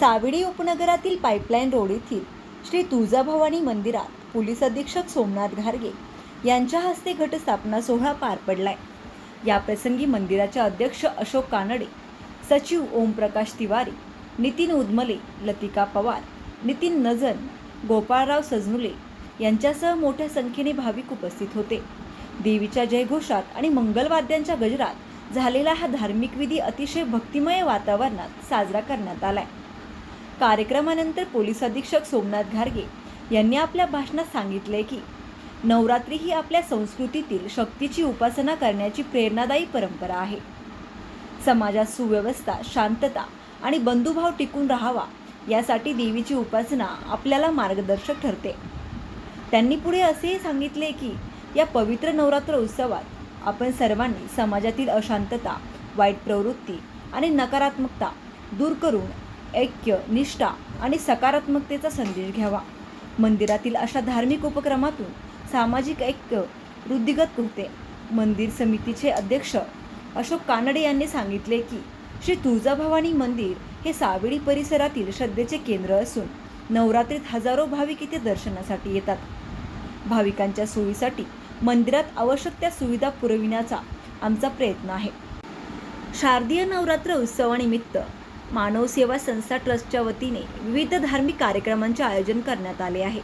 सावेडी उपनगरातील pipeline road येथील श्री तुळजाभवानी मंदिरात पोलीस अधीक्षक सोमनाथ घारगे यांच्या हस्ते घटस्थापना सोहळा पार पडलाय. याप्रसंगी मंदिराचे अध्यक्ष अशोक कानडे सचिव ओमप्रकाश तिवारी नितीन उदमले लतिका पवार नितीन नजन गोपाळराव सजनुले यांच्यासह मोठ्या संख्येने भाविक उपस्थित होते. देवीच्या जयघोषात आणि मंगलवाद्यांच्या गजरात झालेला हा धार्मिक विधी अतिशय भक्तिमय वातावरणात साजरा करण्यात आलाय. कार्यक्रमानंतर पोलीस अधीक्षक सोमनाथ घारगे यांनी आपल्या भाषणात सांगितले की नवरात्री ही आपल्या संस्कृतीतील शक्तीची उपासना करण्याची प्रेरणादायी परंपरा आहे. समाजात सुव्यवस्था शांतता आणि बंधुभाव टिकून राहावा यासाठी देवीची उपासना आपल्याला मार्गदर्शक ठरते. त्यांनी पुढे असेही सांगितले की या पवित्र नवरात्र उत्सवात आपण सर्वांनी समाजातील अशांतता वाईट प्रवृत्ती आणि नकारात्मकता दूर करून ऐक्य निष्ठा आणि सकारात्मकतेचा संदेश घ्यावा. मंदिरातील अशा धार्मिक उपक्रमातून सामाजिक ऐक्य वृद्धिगत होते. मंदिर समितीचे अध्यक्ष अशोक कानडे यांनी सांगितले की श्री तुळजाभवानी मंदिर हे सावेडी परिसरातील श्रद्धेचे केंद्र असून नवरात्रीत हजारो भाविक इथे दर्शनासाठी येतात. भाविकांच्या सोयीसाठी मंदिरात आवश्यक त्या सुविधा पुरविण्याचा आमचा प्रयत्न आहे. शारदीय नवरात्र उत्सवानिमित्त मानव सेवा संस्था ट्रस्टच्या वतीने विविध धार्मिक कार्यक्रमांचे आयोजन करण्यात आले आहे.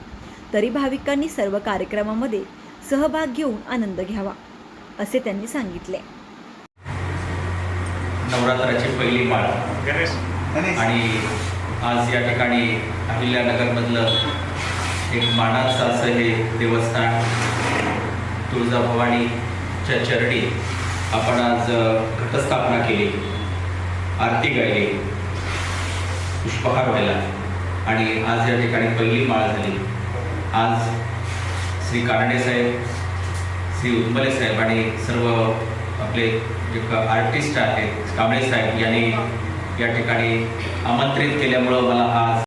तरी भाविकांनी सर्व कार्यक्रमामध्ये सहभाग घेऊन आनंद घ्यावा असे त्यांनी सांगितले. नवरात्राची पहिली माळ. आणि आज या ठिकाणी अहिल्यानगरमधलं एक मानाचं असं हे देवस्थान तुळजाभवानीच्या चरणी आपण आज घटस्थापना केली आरती गायली. पुष्पहार व्हायला. आणि आज या ठिकाणी पहिली माळ झाली. आज श्री कानडे साहेब श्री उद्मले साहेब आणि सर्व आपले जे आर्टिस्ट आहेत कांबळे साहेब यांनी या ठिकाणी आमंत्रित केल्यामुळं मला आज